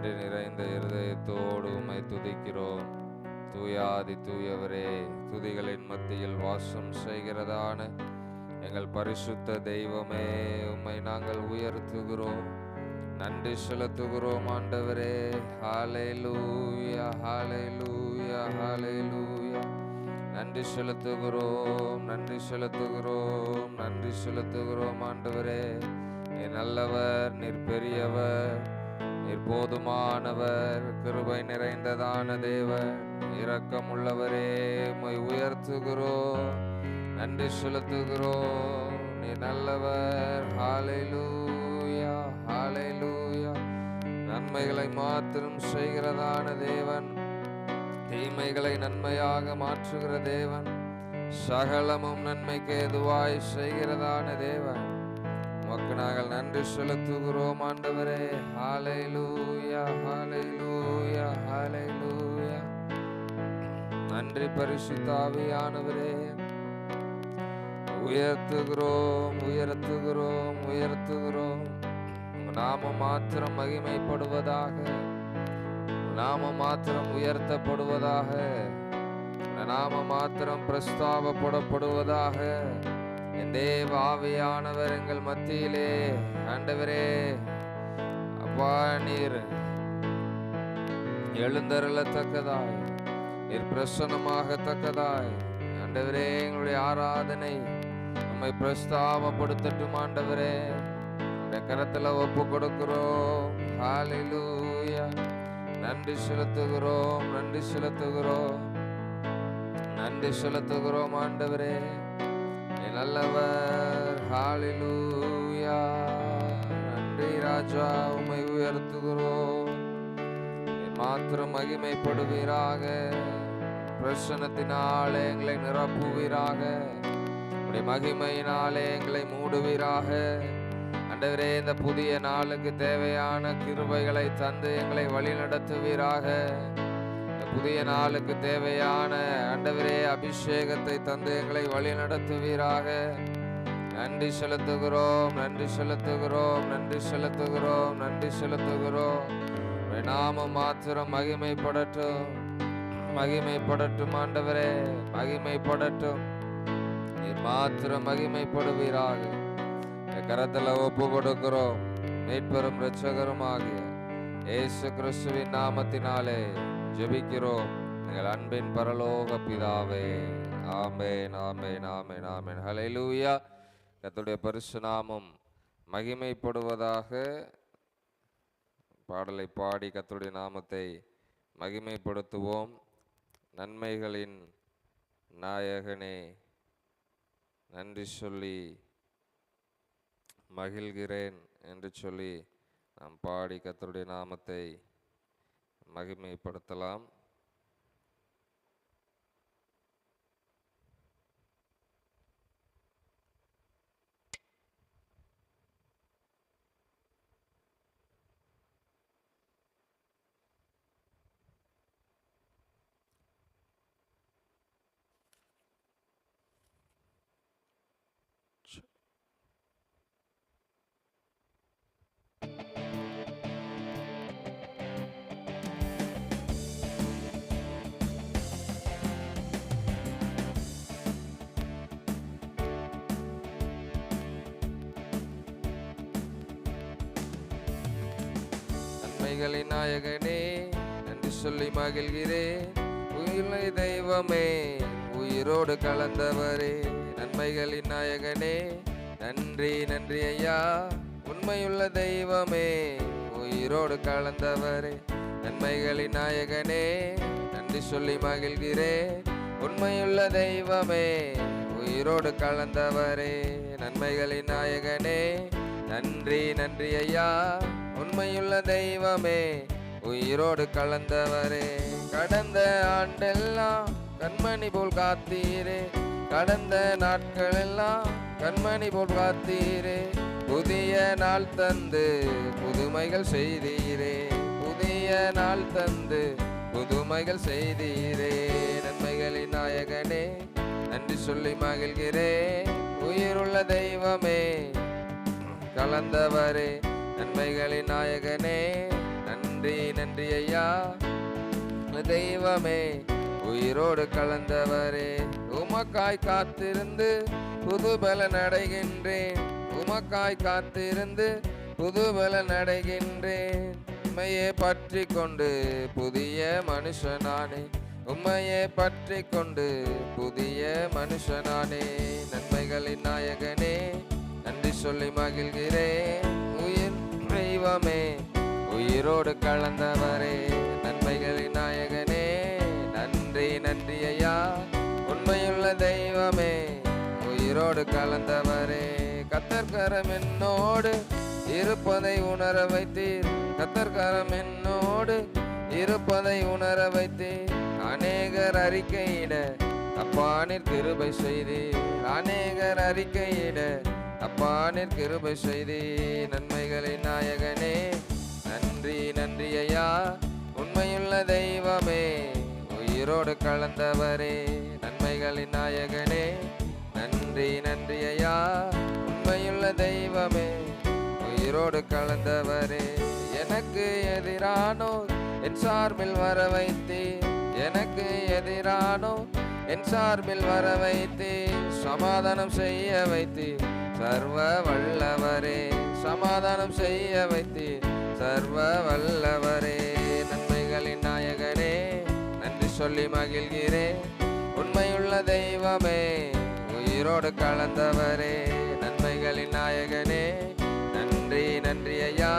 நன்றி நிறைந்த இருதயத்தோடு உமை துதிக்கிறோம். தூயாதி தூயவரே துதிகளின் மத்தியில் வாசம் செய்கிறதான எங்கள் பரிசுத்த தெய்வமே உம்மை நாங்கள் உயர்த்துகிறோம். நன்றி செலுத்துகிறோம் ஆண்டவரே. லூயா ஹாலை லூயா நன்றி செலுத்துகிறோம் நன்றி செலுத்துகிறோம் நன்றி செலுத்துகிறோம் ஆண்டவரே. நீ நல்லவர் நீர் பெரியவர். நீர் போதுமானவர் கிருபை நிறைந்ததான தேவன் இரக்கமுள்ளவரே உம்மை உயர்த்துகிறோ நன்றி செலுத்துகிறோ நீ நல்லவர். ஹாலைலூயா ஹாலைலூயா நன்மைகளை மாத்திரம் செய்கிறதான தேவன் தீமைகளை நன்மையாக மாற்றுகிற தேவன் சகலமும் நன்மைக்கு எதுவாய் செய்கிறதான தேவன். உமக்கு நாங்கள் நன்றி செலுத்துகிறோம் ஆண்டவரே. லூய ஹாலை லூய நன்றி பரிசுத்தாவியானவரே உயர்த்துகிறோம் உயர்த்துகிறோம் உயர்த்துகிறோம். நாம மாத்திரம் மகிமைப்படுவதாக நாம மாத்திரம் உயர்த்தப்படுவதாக நாம மாத்திரம் பிரஸ்தாபப்படப்படுவதாக என் தேவ ஆவியானவர் எங்கள் மத்தியிலே. ஆண்டவரே அப்பா நீர் எழுந்தருளத்தக்கதாய் நீர் பிரசன்னமாகத்தக்கதாய் ஆண்டவரே எங்களுடைய ஆராதனை நம்மை பிரஸ்தாபப்படுத்தட்டும் ஆண்டவரே. இந்த கரத்துல ஒப்பு கொடுக்கிறோம் ஹalleluya. நன்றி செலுத்துகிறோம் நன்றி செலுத்துகிறோம். நன்றி செலுத்துகிறோம் ஆண்டவரே. நல்லவர். ஹாலிலூயா நன்றி ராஜா உமை உயர்த்துகிறோம். நீ மாத்திரம் மகிமைப்படுவீராக. பிரசனத்தினாலே எங்களை நிரப்புவீராக. உடைய மகிமையினாலே எங்களை மூடுவீராக. அண்டவரே இந்த புதிய நாளுக்கு தேவையான கிருபைகளை தந்து எங்களை வழிநடத்துவீராக. புதிய நாளுக்கு தேவையான ஆண்டவரே அபிஷேகத்தை தந்து எங்களை வழிநடத்துவீராக. நன்றி செலுத்துகிறோம் நன்றி செலுத்துகிறோம் நன்றி செலுத்துகிறோம் நன்றி செலுத்துகிறோம். நாமம் மாத்திரம் மகிமைப்படட்டும். மகிமைப்படட்டும் ஆண்டவரே மகிமைப்படட்டும். நீர் மாத்திரம் மகிமைப்படுவீராக. கரத்தில் ஒப்பு கொடுக்கிறோம். மீட்பெரும் இரட்சகரும் ஆகிய இயேசு கிறிஸ்துவின் நாமத்தினாலே. ஜெபிக்கிறோம். எங்கள் அன்பின் பரலோக பிதாவே. ஆமேன் ஆமேன் ஆமேன் ஆமென். ஹalleluya. கத்துடைய பரிசு நாமம் மகிமைப்படுவதாக பாடலை பாடி கத்துடைய நாமத்தை மகிமைப்படுத்துவோம். நன்மைகளின் நாயகனே நன்றி சொல்லி மகிழ்கிறேன் என்று சொல்லி நாம் பாடி கத்தருடைய நாமத்தை மகிமைப்படுத்தலாம். நன்மைகளின் நாயகனே நன்றி சொல்லி மகிழ்கிறேன். உயிரை தெய்வமே உயிரோடு கலந்தவரே நன்மைகளின் நாயகனே. நன்றி நன்றி ஐயா உண்மையுள்ள தெய்வமே உயிரோடு கலந்தவரே நன்மைகளின் நாயகனே. நன்றி சொல்லி மகிழ்கிறேன். உண்மையுள்ள தெய்வமே உயிரோடு கலந்தவரே நன்மைகளின் நாயகனே. நன்றி நன்றி ஐயா உண்மையுள்ள தெய்வமே உயிரோடு கலந்தவரே. கடந்த ஆண்டெல்லாம் கண்மணி போல் காத்தீரே. கடந்த நாட்கள் எல்லாம் கண்மணி போல் காத்தீரே. புதிய நாள் தந்து புதுமைகள் செய்தீரே. புதிய நாள் தந்து புதுமைகள் செய்தீரே. நன்மைகளின் நாயகனே நன்றி சொல்லி மகிழ்கிறே உயிருள்ள தெய்வமே கலந்தவரே. நன்மைகளின் நாயகனே நன்றி நன்றி ஐயா. தெய்வமே உயிரோடு கலந்தவரே உமக்காய் காத்திருந்து புதுபல நடைகின்றேன் உமக்காய் காத்திருந்து புதுபல நடைகின்றேன் உண்மையை உம்மையே பற்றி கொண்டு புதிய மனுஷனானே உம்மையே பற்றி கொண்டு புதிய மனுஷனானே. நன்மைகளின் நாயகனே நன்றி சொல்லி மகிழ்கிறேன். தெய்வமே உயிரோடு கலந்தவரே நன்மைகளின் நாயகனே நன்றி நன்றி ஐயா. உண்மையுள்ள தெய்வமே உயிரோடு கலந்தவரே கத்தர்கரம் என்னோடு இருப்பதை உணர வைத்தீர். கத்தர்கரம் என்னோடு இருப்பதை உணர வைத்தீர். அநேகர் அறிக்கையிட தப்பானில் திருபை செய்தீர். அநேகர் அறிக்கையிட அப்பானிற் கிருபை செய்தி நன்மைகளின் நாயகனே. நன்றி நன்றி ஐயா. உண்மையுள்ள தெய்வமே உயிரோடு கலந்தவரே நன்மைகளின் நாயகனே. நன்றி நன்றி ஐயா. உண்மையுள்ள தெய்வமே உயிரோடு கலந்தவரே. எனக்கு எதிரானோ என் சார்பில் வர வைத்தே எனக்கு எதிரானோ என் சார்பில் வர வைத்தே சமாதானம் செய்ய வைத்தே சர்வ வல்லவரே சமாதானம் செய்ய வைத்தீர். சர்வ வல்லவரே நன்மைகளின் நாயகனே நன்றி சொல்லி மகிழ்கிறேன் உண்மையுள்ள தெய்வமே உயிரோடு கலந்தவரே நன்மைகளின் நாயகனே. நன்றி நன்றி ஐயா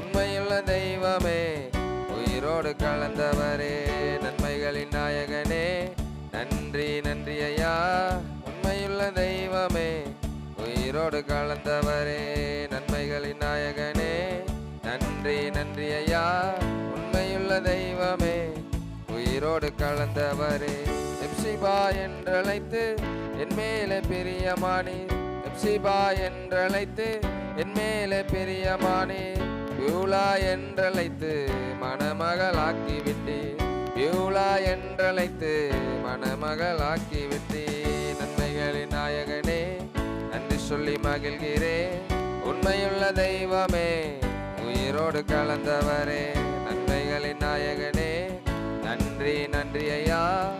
உண்மையுள்ள தெய்வமே உயிரோடு கலந்தவரே. உயிரோடு கலந்தவரே நன்மைகளின் நாயகனே. நன்றி நன்றி ஐயா உண்மையுள்ள தெய்வமே. உயிரோடு கலந்தவரே எப்சிபா என்றழைத்து என் மேலே பிரியமானி. எப்சிபா என்றழைத்து என் மேலே பிரியமானி. பியூலா என்றழைத்து மணமகளாக்கி விட்டீர் பியூலா என்றழைத்து மணமகளாக்கி விட்டி நன்மைகளின் நாயகனே. சொல்லி மகிழ்கிறேன் உண்மையுள்ள தெய்வமே உயிரோடு கலந்தவரே நன்மைகளின் நாயகனே. நன்றி நன்றி ஐயா.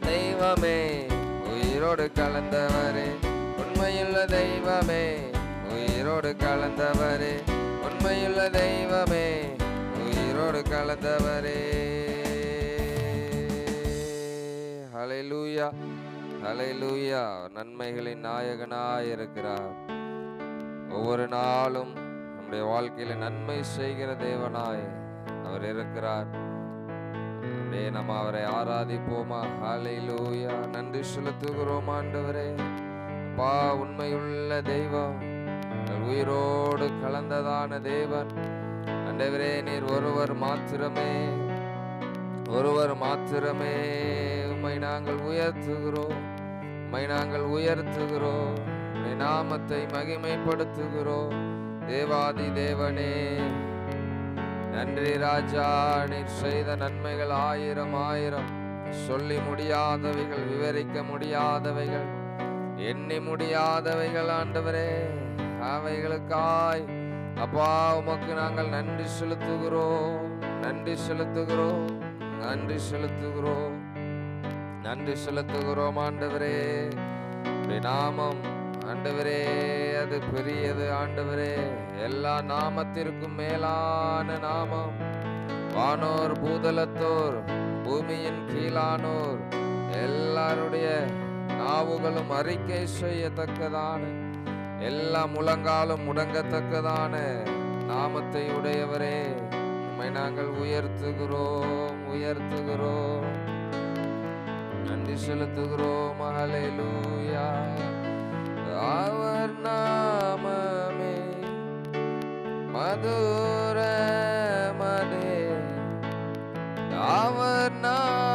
தெய்வமே உயிரோடு கலந்தவரே. உண்மையுள்ள தெய்வமே உயிரோடு கலந்தவரே. உண்மையுள்ள தெய்வமே உயிரோடு கலந்தவரே. ஹalleluya. ஹalleluya. நன்மைகளின் நாயகனாய் இருக்கிறார். ஒவ்வொரு நாளும் நம்முடைய வாழ்க்கையில நன்மை செய்கிற தேவனாய் அவர் இருக்கிறார். அப்படியே நம்ம அவரை ஆராதிப்போமா? ஹalleluya. நன்றி செலுத்துகிறோம் ஆண்டவரே. பா உண்மையுள்ள தெய்வம். உயிரோடு கலந்ததான தேவன். ஆண்டவரே நீர் ஒருவர் மாத்திரமே. ஒருவர் மாத்திரமே. உம்மை நாங்கள் உயர்த்துகிறோம். உம்மை நாங்கள் உயர்த்துகிறோம். உம்முடைய நாமத்தை மகிமைப்படுத்துகிறோம். தேவாதி தேவனே நன்றி ராஜா நீர் செய்த நன்மைகள் ஆயிரம் ஆயிரம். சொல்லி முடியாதவைகள் விவரிக்க முடியாதவைகள். எண்ணி முடியாதவைகள் ஆண்டவரே அவைகளுக்காய். அப்பா உமக்கு நாங்கள் நன்றி செலுத்துகிறோம். நன்றி செலுத்துகிறோம். நன்றி செலுத்துகிறோம். நன்றி செலுத்துகிறோம் ஆண்டவரே. நாமம் ஆண்டவரே அது பெரியது ஆண்டவரே. எல்லா நாமத்திற்கும் மேலான நாமம். வானோர் பூதலத்தோர் பூமியின் கீழானோர் எல்லாருடைய நாவுகளும் அறிக்கை செய்யத்தக்கதான எல்லா முழங்காலும் முடங்கத்தக்கதான நாமத்தை உடையவரே. நம்மை நாங்கள் உயர்த்துகிறோம் உயர்த்துகிறோம். நன்றி செலுத்துகிறோம். ஹalleluya. அவர் நாமமே மதுரமதே அவர் நாமத்தில்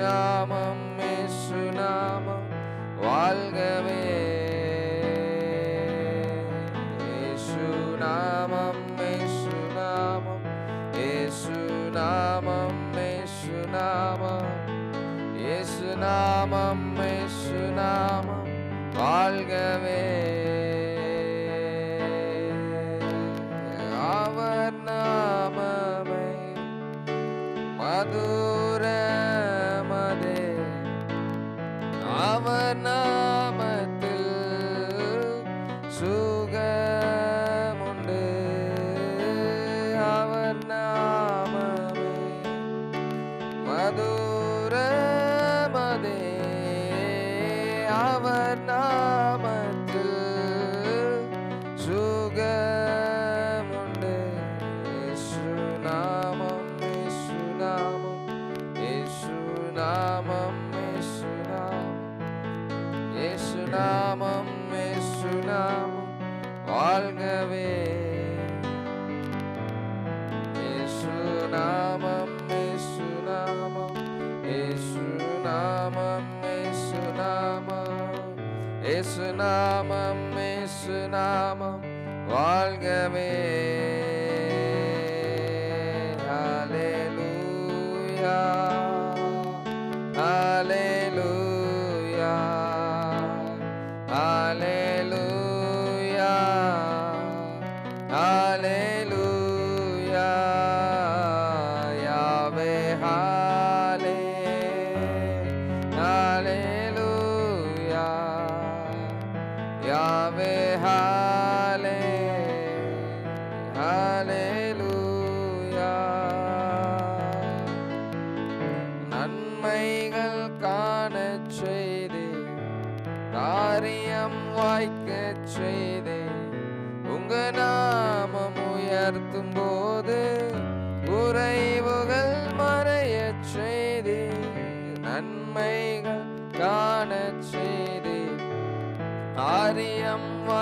நாமம் சுகமுண்டு இயேசு நாமம் இயேசு நாமம் இயேசு நாமம் இயேசு நாமம் இயேசு நாமம் இயேசு நாமம் வாழ்கவே இயேசு நாமம் இயேசு நாமம் இயேசு நாமம் வாழ்கவே.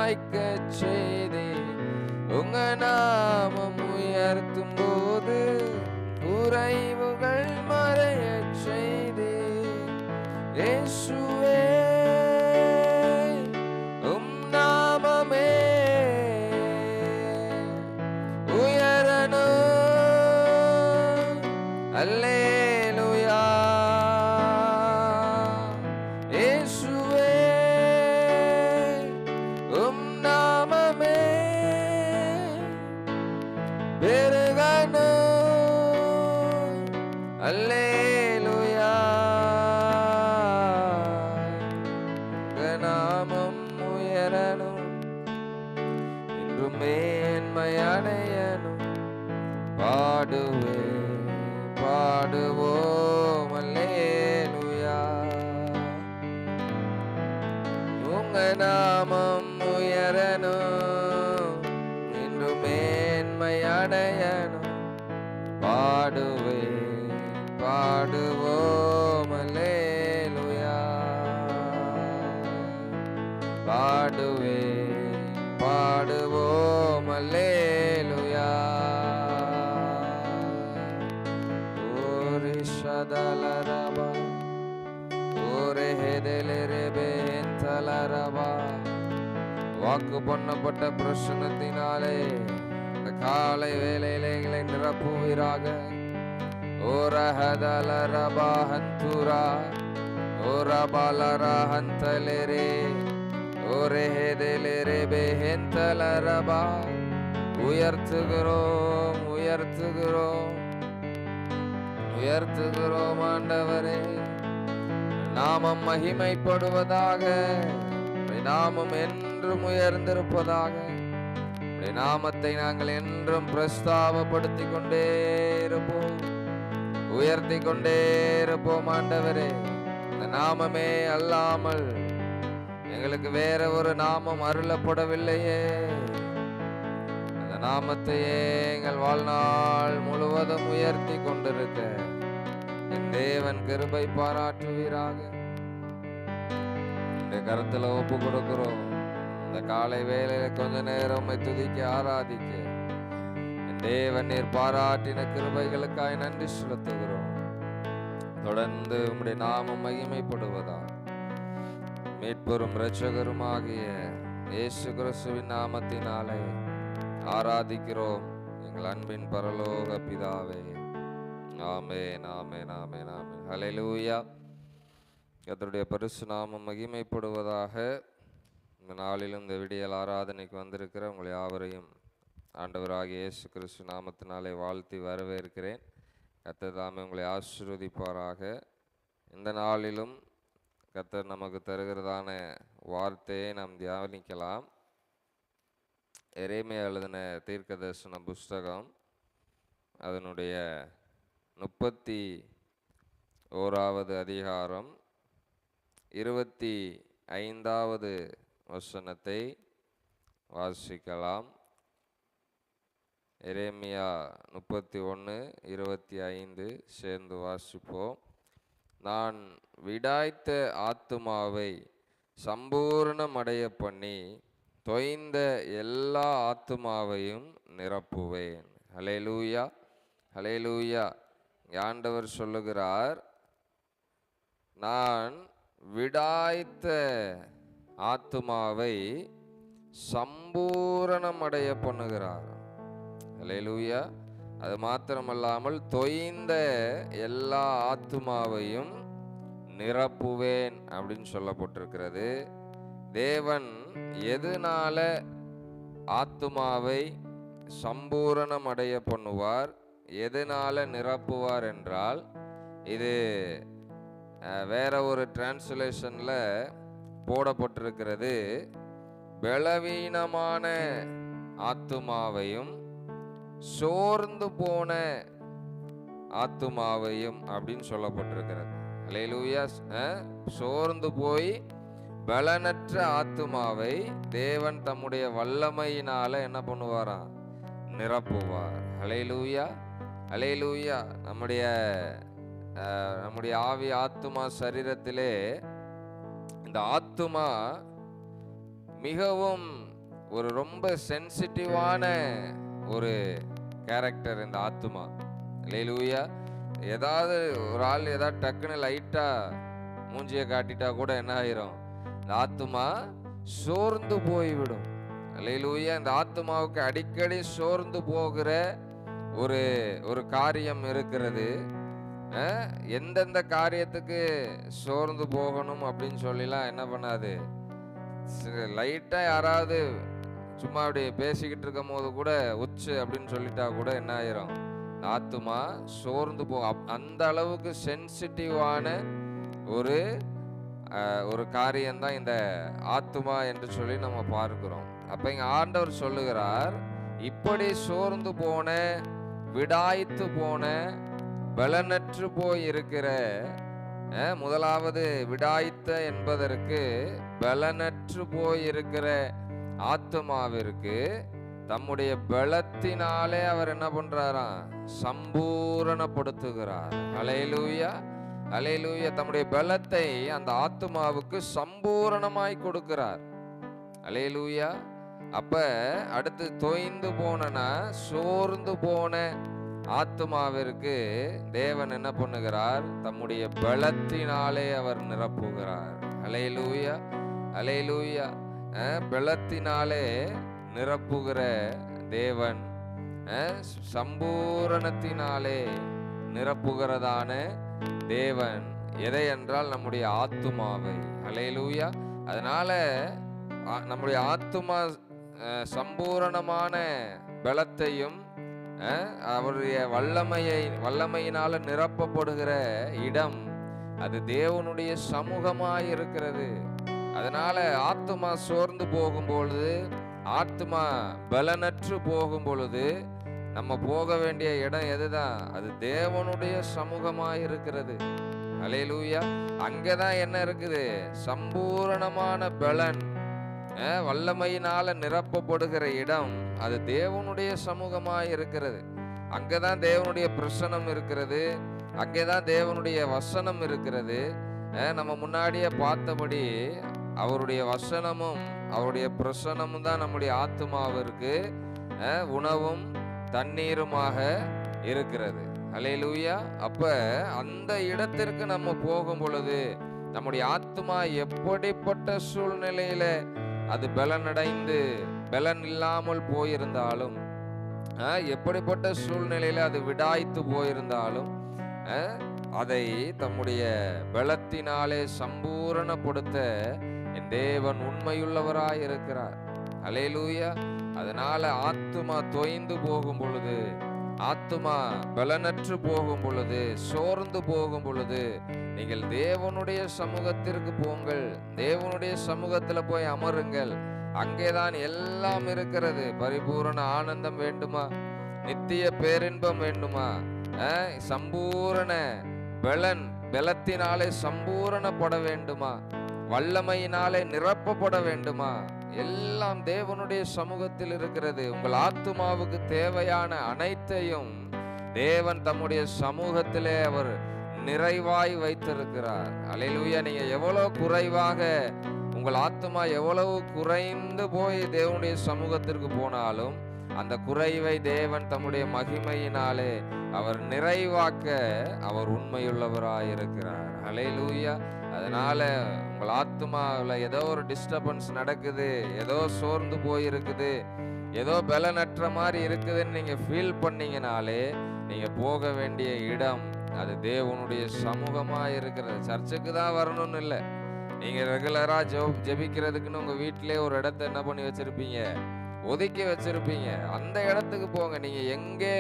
வாய்க்கச் செய்தே உங்க நாமம் உயர்த்தும் போது குறைவுகள் மறையச் செய்தே. இயேசுவே உம் நாமமே உயரணும். அல்லே அடையணும். பாடுவே பாடுவோம் பாடுவே பாடுவோம் அல்லேலூயா. ஓரி சதலரபா ஓரே ஹெதெலெரே பெந்தலரபா வாக்கு பண்ணப்பட்ட பிரசனத்தினாலே காலை வேலையிலே எங்களை நிரப்புவீராக. ஓரஹதலரபா ஹந்துரா ஓரபாலரா ஹந்தலெரே ஓரெஹெதெலெரே பெஹெந்தலரபா உயர்த்துகிறோம் உயர்த்துகிறோம் உயர்த்துகிறோம் ஆண்டவரே. நாமம் மகிமைப்படுவதாக நாமம் என்றும் உயர்ந்திருப்பதாக. உடைய நாமத்தை நாங்கள் என்றும் பிரஸ்தாபப்படுத்தி கொண்டே இருப்போம். உயர்த்தி கொண்டே இருப்போம் ஆண்டவரே. இந்த நாமமே அல்லாமல் எங்களுக்கு வேற ஒரு நாமம் அருளப்படவில்லையே. அந்த நாமத்தையே எங்கள் வாழ்நாள் முழுவதும் உயர்த்தி கொண்டிருக்க என் தேவன் கிருபை பாராட்டுவீராக. இந்த கருத்துல ஒப்பு கொடுக்கிறோம். இந்த காலை வேலையில கொஞ்ச நேரம் துதிக்க ஆராதிக்க. தேவன் நீர் பாராட்டின கிருபைகளுக்காய் நன்றி செலுத்துகிறோம். தொடர்ந்து உம்முடைய நாமம் மகிமைப்படுவதா மீட்பெரும் இரட்சகருமாகிய இயேசு கிறிஸ்துவின் நாமத்தினாலே ஆராதிக்கிறோம். எங்கள் அன்பின் பரலோக பிதாவே. நாமே நாமே நாமே நாமே ஹலெலூயா அதனுடைய பரிசு நாமம் மகிமைப்படுவதாக இந்த நாளிலும் இந்த விடியல் ஆராதனைக்கு வந்திருக்கிற உங்களை யாவரையும் ஆண்டவராகிய இயேசு கிறிஸ்து நாமத்தினாலே வாழ்த்தி வரவேற்கிறேன். கத்தர் தாமே உங்களை ஆசிர்வதிப்பாராக. இந்த நாளிலும் கத்தர் நமக்கு தருகிறதான வார்த்தையை நாம் தியானிக்கலாம். எரேமே எழுதின தீர்க்க தரிசன புஸ்தகம் அதனுடைய முப்பத்தி ஓராவது அதிகாரம் இருபத்தி ஐந்தாவது வசனத்தை வாசிக்கலாம். எரேமியா முப்பத்தி ஒன்று இருபத்தி ஐந்து சேர்ந்து வாசிப்போம். நான் விடாய்த்த ஆத்துமாவை சம்பூர்ணமடைய பண்ணி தொய்ந்த எல்லா ஆத்துமாவையும் நிரப்புவேன். ஹலேலூயா ஹலேலூயா இங்கே ஆண்டவர் சொல்லுகிறார் நான் விடாய்த்த ஆத்துமாவை சம்பூரணமடைய பண்ணுகிறார். ஹலேலூயா அது மாத்திரமல்லாமல் தொய்ந்த எல்லா ஆத்துமாவையும் நிரப்புவேன் அப்படின்னு சொல்லப்பட்டிருக்கிறது. தேவன் எதுனால ஆத்துமாவை சம்பூரணம் அடைய பண்ணுவார்? எதனால நிரப்புவார் என்றால் இது வேற ஒரு டிரான்ஸ்லேஷனில் போடப்பட்டிருக்கிறது. பலவீனமான ஆத்துமாவையும் சோர்ந்து போன ஆத்துமாவையும் அப்படின்னு சொல்லப்பட்டிருக்கிறது. அல்லேலூயா சோர்ந்து போய் பலனற்ற ஆத்துமாவை தேவன் தம்முடைய வல்லமையினால என்ன பண்ணுவாராம்? நிரப்புவார். அலையலூயா அலையலூயா நம்முடைய நம்முடைய ஆவி ஆத்துமா சரீரத்திலே இந்த ஆத்துமா மிகவும் ஒரு ரொம்ப சென்சிட்டிவான ஒரு கேரக்டர் இந்த ஆத்துமா. லேலூயா ஏதாவது ஒரு ஆள் ஏதாவது டக்குன்னு லைட்டாக மூஞ்சியை காட்டிட்டா கூட என்ன ஆயிரும்? இந்த ஆத்துமா சோர்ந்து போய்விடும். லேலூயா இந்த ஆத்துமாவுக்கு அடிக்கடி சோர்ந்து போகிற ஒரு ஒரு காரியம் இருக்கிறது. எந்தெந்த காரியத்துக்கு சோர்ந்து போகணும் அப்படின்னு சொல்லிலாம் என்ன பண்ணாது? லைட்டாக யாராவது சும்மா அப்படி பேசிக்கிட்டு இருக்கும் போது கூட உச்சு அப்படின்னு சொல்லிட்டா கூட என்ன ஆயிரும்? ஆத்துமா சோர்ந்து போ அப்- அந்த அளவுக்கு சென்சிட்டிவான ஒரு ஒரு காரியம்தான் இந்த ஆத்துமா என்று சொல்லி நம்ம பார்க்கிறோம். அப்போ இங்கே ஆண்டவர் சொல்லுகிறார் இப்படி சோர்ந்து போன விடாய்த்து போன பலனற்று போயிருக்கிற முதலாவது விடாய்த்த என்பதற்கு பலனற்று போய் இருக்கிற ஆத்துமாவிற்கு தம்முடைய பலத்தினாலே அவர் என்ன பண்றாராம்? சம்பூரணப்படுத்துகிறார். அலையலூயா. அலையலூயா. தம்முடைய பலத்தை அந்த ஆத்துமாவுக்கு சம்பூரணமாய் கொடுக்கிறார். அலையலூயா. அப்ப அடுத்து தொய்ந்து போனனா சோர்ந்து போன ஆத்துமாவிற்கு தேவன் என்ன பண்ணுகிறார்? தம்முடைய பலத்தினாலே அவர் நிரப்புகிறார். அலையலூயா அலையலூயா. அஹ், பலத்தினாலே நிரப்புகிற தேவன் சம்பூரணத்தினாலே நிரப்புகிறதான தேவன். எதை என்றால் நம்முடைய ஆத்துமாவை. அலையலூயா. அதனால நம்முடைய ஆத்துமா சம்பூரணமான பலத்தையும் அவருடைய வல்லமையை வல்லமையினால நிரப்பப்படுகிற இடம் அது தேவனுடைய சமூகமாய் இருக்கிறது அதனால ஆத்துமா சோர்ந்து போகும் பொழுது ஆத்துமா பலனற்று போகும் பொழுது நம்ம போக வேண்டிய இடம் எதுதான் அது தேவனுடைய சமூகமாய் இருக்கிறது அலையலூயா அங்கதான் என்ன இருக்குது? சம்பூரணமான பலன் வல்லமையினால நிரப்பப்படுகிற இடம். அது தேவனுடைய சமூகமாக இருக்கிறது. அங்கே தான் தேவனுடைய பிரசனம் இருக்கிறது. அங்கே தான் தேவனுடைய வசனம் இருக்கிறது. நம்ம முன்னாடியே பார்த்தபடி அவருடைய வசனமும் அவருடைய பிரசனமும் தான் நம்முடைய ஆத்மாவிற்கு உணவும் தண்ணீருமாக இருக்கிறது. அலையிலூயா அப்போ அந்த இடத்திற்கு நம்ம போகும் பொழுது நம்முடைய ஆத்மா எப்படிப்பட்ட சூழ்நிலையில அது பலனடைந்து பலன் இல்லாமல் போயிருந்தாலும் எப்படிப்பட்ட சூழ்நிலையில அது விடாய்த்து போயிருந்தாலும் அதை தம்முடைய பலத்தினாலே சம்பூரணப்படுத்த என் தேவன் உண்மையுள்ளவராய் இருக்கிறார். அலையலூயா அதனால ஆத்துமா தொய்ந்து போகும் பொழுது ஆத்துமா பலனற்று போகும் பொழுது சோர்ந்து போகும் பொழுது நீங்கள் தேவனுடைய சமூகத்திற்கு போங்கள் தேவனுடைய சமூகத்துல போய் அமருங்கள். அங்கேதான் எல்லாம் இருக்கிறது. பரிபூரண ஆனந்தம் வேண்டுமா? நித்திய பேரின்பம் வேண்டுமா? சம்பூரண பலன் பலத்தினாலே சம்பூரணப்பட வேண்டுமா? வல்லமையினாலே நிரப்பப்பட வேண்டுமா? எல்லாம் தேவனுடைய சமூகத்தில் இருக்கிறது. உங்கள் ஆத்துமாவுக்கு தேவையான அனைத்தையும் தேவன் தம்முடைய சமூகத்திலே அவர் நிறைவாய் வைத்திருக்கிறார். அலையிலுயா நீங்க எவ்வளவு குறைவாக உங்கள் ஆத்மா எவ்வளவு குறைந்து போய் தேவனுடைய சமூகத்திற்கு போனாலும் அந்த குறைவை தேவன் தம்முடைய மகிமையினாலே அவர் நிறைவாக்க அவர் உண்மையுள்ளவராக இருக்கிறார் அலையிலூயா அதனால உங்கள் ஆத்மாவில் ஏதோ ஒரு டிஸ்டர்பன்ஸ் நடக்குது ஏதோ சோர்ந்து போயிருக்குது ஏதோ பலனற்ற மாதிரி இருக்குதுன்னு நீங்க ஃபீல் பண்ணீங்கனாலே நீங்க போக வேண்டிய இடம் அது தேவனுடைய சமூகமா இருக்கிறது சர்ச்சுக்கு தான் வரணும்னு இல்லை. நீங்க ரெகுலரா ஜோ ஜெபிக்கிறதுக்குன்னு உங்க வீட்டிலே ஒரு இடத்த என்ன பண்ணி வச்சிருப்பீங்க? ஒதுக்கி வச்சிருப்பீங்க. அந்த இடத்துக்கு போங்க. நீங்க எங்கே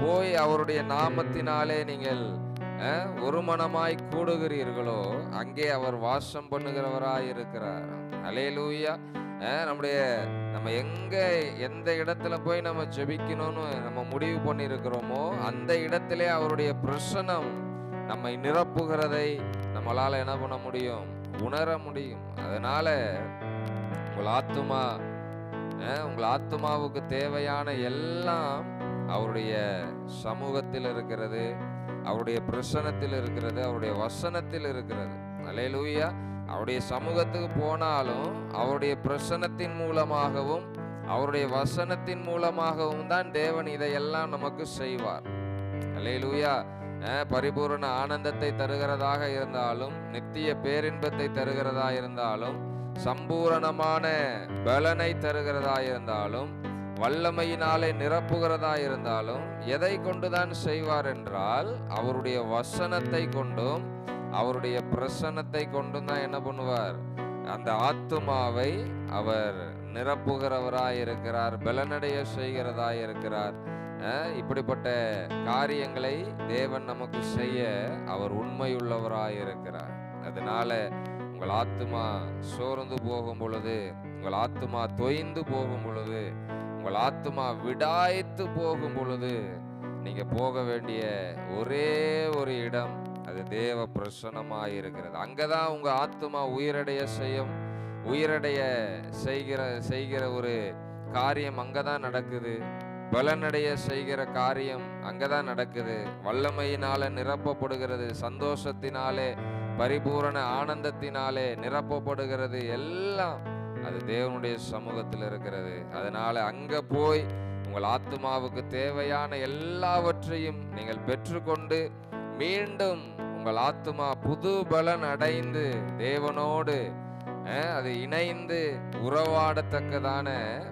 போய் அவருடைய நாமத்தினாலே நீங்கள் ஒரு மனமாய் கூடுகிறீர்களோ அங்கே அவர் வாசம் பண்ணுகிறவராய் இருக்கிறார். அலையலூயா நம்முடைய நம்ம எங்க எந்த இடத்துல போய் நம்ம ஜெபிக்கணும்னு நம்ம முடிவு பண்ணியிருக்கிறோமோ அந்த இடத்திலே அவருடைய பிரசனம் நம்மை நிரப்புகிறதை நம்மளால என்ன பண்ண முடியும்? உணர முடியும். அதனால உங்கள் ஆத்துமா உங்கள் ஆத்துமாவுக்கு தேவையான எல்லாம் அவருடைய சமூகத்தில் இருக்கிறது அவருடைய பிரசனத்தில் இருக்கிறது அவருடைய வசனத்தில் இருக்கிறது. அலையலூயா அவருடைய சமூகத்துக்கு போனாலும் அவருடைய பிரசனத்தின் மூலமாகவும் அவருடைய வசனத்தின் மூலமாகவும் தான் தேவன் இதையெல்லாம் நமக்கு செய்வார். அலையலூயா பரிபூரண ஆனந்தத்தை தருகிறதாக இருந்தாலும் நித்திய பேரின்பத்தை தருகிறதா இருந்தாலும் சம்பூரணமான பலனை தருகிறதா இருந்தாலும் வல்லமையினாலே நிரப்புகிறதா இருந்தாலும் எதை கொண்டுதான் செய்வார் என்றால் அவருடைய வசனத்தை கொண்டும் அவருடைய பிரசனத்தை கொண்டும் தான் என்ன பண்ணுவார்? அந்த ஆத்துமாவை அவர் நிரப்புகிறவராய் இருக்கிறார் பலனடைய செய்கிறதாய் இருக்கிறார் இப்படிப்பட்ட காரியங்களை தேவன் நமக்கு செய்ய அவர் உண்மையுள்ளவராய் இருக்கிறார் அதனால உங்கள் ஆத்துமா சோர்ந்து போகும் பொழுது உங்கள் ஆத்துமா தொய்ந்து போகும் பொழுது உங்கள் ஆத்துமா விடாய்த்து போகும் பொழுது நீங்க போக வேண்டிய ஒரே ஒரு இடம் அது தேவ பிரசனமாக இருக்கிறது அங்கதான் உங்க ஆத்துமா உயிரடைய செய்யும் உயிரடைய செய்கிற செய்கிற ஒரு காரியம் அங்கதான் நடக்குது. பலனடைய செய்கிற காரியம் அங்கே தான் நடக்குது. வல்லமையினால நிரப்பப்படுகிறது. சந்தோஷத்தினாலே பரிபூரண ஆனந்தத்தினாலே நிரப்பப்படுகிறது எல்லாம் அது தேவனுடைய சமூகத்தில் இருக்கிறது. அதனால அங்கே போய் உங்கள் ஆத்துமாவுக்கு தேவையான எல்லாவற்றையும் நீங்கள் பெற்றுக்கொண்டு மீண்டும் உங்கள் ஆத்துமா புது பலன் அடைந்து தேவனோடு அது இணைந்து உறவாடத்தக்கதான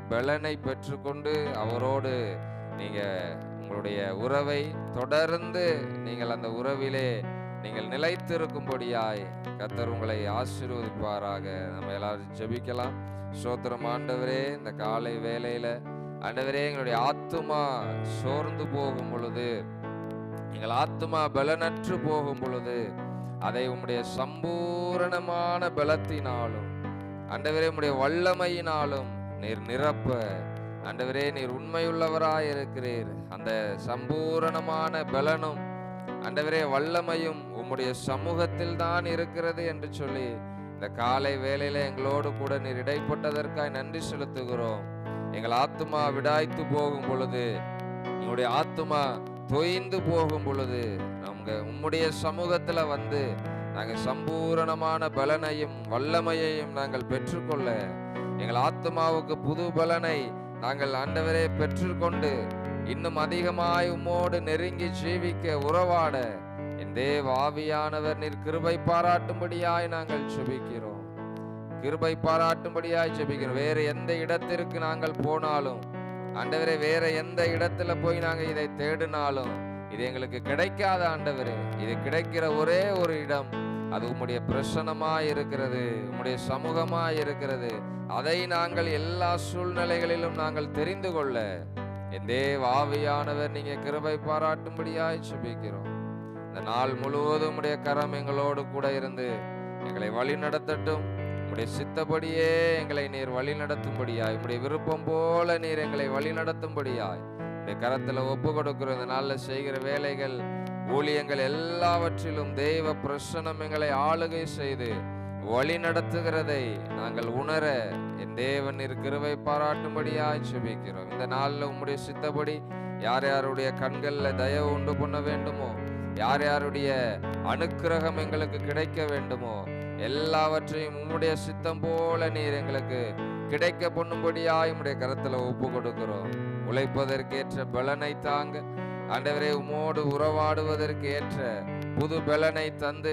பலனை பெற்றுக்கொண்டு அவரோடு நீங்கள் உங்களுடைய உறவை தொடர்ந்து நீங்கள் அந்த உறவிலே நீங்கள் நிலைத்திருக்கும்படியாய் கத்தர் உங்களை ஆசீர்வதிப்பாராக. நம்ம எல்லாரும் ஜெபிக்கலாம். சோத்திரம் ஆண்டவரே இந்த காலை வேலையில் ஆண்டவரே எங்களுடைய ஆத்துமா சோர்ந்து போகும் பொழுது எங்கள் ஆத்துமா பலனற்று போகும் பொழுது அதை உம்முடைய சம்பூரணமான பலத்தினாலும் அண்டவரே உம்முடைய வல்லமையினாலும் நீர் நிரப்ப அண்டவரே நீர் உண்மையுள்ளவராய் இருக்கிறீர். அந்த சம்பூரணமான பலனும் அண்டவரே வல்லமையும் உம்முடைய சமூகத்தில் தான் இருக்கிறது என்று சொல்லி இந்த காலை வேலையில எங்களோடு கூட நீர் இடைப்பட்டதற்காய் நன்றி செலுத்துகிறோம். எங்கள் ஆத்துமா விடாய்த்து போகும் பொழுது எங்களுடைய ஆத்துமா தொய்ந்து போகும் பொழுது நமக்கு உம்முடைய சமூகத்தில் வந்து நாங்கள் சம்பூரணமான பலனையும் வல்லமையையும் நாங்கள் பெற்றுக்கொள்ள எங்கள் ஆத்மாவுக்கு புது பலனை நாங்கள் ஆண்டவரே பெற்றுக்கொண்டு இன்னும் அதிகமாய் உம்மோடு நெருங்கி ஜீவிக்க உறவாட என் தேவ ஆவியானவர் நீர் கிருபை பாராட்டும்படியாய் நாங்கள் ஜெபிக்கிறோம். கிருபை பாராட்டும்படியாய் ஜெபிக்கிறோம். வேறு எந்த இடத்திற்கு நாங்கள் போனாலும் ஆண்டவரே வேற எந்த இடத்துல போய் நாங்கள் இதை தேடினாலும் இது எங்களுக்கு கிடைக்காத ஆண்டவரே. இது கிடைக்கிற ஒரே ஒரு இடம். அது உம்முடைய பிரசனமா இருக்கிறது. உம்முடைய சமூகமாய் இருக்கிறது. அதை நாங்கள் எல்லா சூழ்நிலைகளிலும் நாங்கள் தெரிந்து கொள்ள. என் வாவியானவர் நீங்க கிருபை பாராட்டும்படியாய் சுபிக்கிறோம் இந்த நாள் முழுவதும் உடைய கரம் எங்களோடு கூட இருந்து எங்களை வழி நடத்தட்டும். உம்முடைய சித்தப்படியே எங்களை நீர் வழி நடத்தும்படியாய். உம்முடைய விருப்பம் போல நீர் எங்களை வழி நடத்தும்படியாய். உடைய கரத்துல ஒப்பு கொடுக்கிற இந்த நாள்ல செய்கிற வேலைகள் ஊழியங்கள் எல்லாவற்றிலும் தெய்வ பிரசனம் எங்களை ஆளுகை செய்து வழி நடத்துகிறதை நாங்கள் உணர என் தேவன் இருக்கிறவை பாராட்டும்படியாய் செபிக்கிறோம் இந்த நாளில் உம்முடைய சித்தப்படி யார் யாருடைய கண்களில் தயவு உண்டு பண்ண வேண்டுமோ யார் யாருடைய அனுக்கிரகம் எங்களுக்கு கிடைக்க வேண்டுமோ எல்லாவற்றையும் உம்முடைய சித்தம் போல நீர் எங்களுக்கு கிடைக்க பண்ணும்படியாய் உம்முடைய கரத்தில் ஒப்பு கொடுக்கிறோம். உழைப்பதற்கேற்ற பலனை தாங்க. ஆண்டவரே உமோடு உறவாடுவதற்கு ஏற்ற புது பலனை தந்து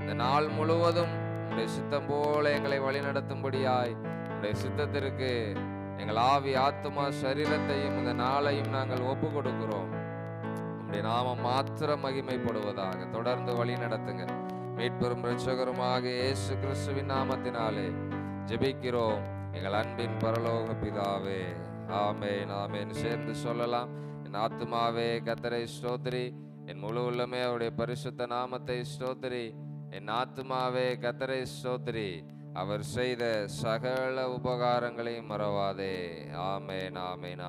இந்த நாள் முழுவதும் உடைய சித்தம் போல எங்களை வழிநடத்தும்படியாய் உடைய சித்தத்திற்கு எங்கள் ஆவி ஆத்மா சரீரத்தையும் இந்த நாளையும் நாங்கள் ஒப்பு கொடுக்கிறோம் உடைய நாமம் மாத்திரம் மகிமைப்படுவதாக தொடர்ந்து வழி நடத்துங்க மீட்பெரும் இரட்சகருமாக இயேசு கிறிஸ்துவின் நாமத்தினாலே ஜெபிக்கிறோம். எங்கள் அன்பின் பரலோக பிதாவே. ஆமேன் ஆமேன். சேர்ந்து சொல்லலாம். என் ஆத்மாவே கத்தரை ஸ்தோத்ரி என் முழு உள்ளமே அவருடைய பரிசுத்த நாமத்தை ஸ்தோத்ரி என் ஆத்மாவே கத்தரை ஸ்தோத்ரி அவர் செய்த சகல உபகாரங்களையும் மறவாதே. ஆமேன் ஆமேன்.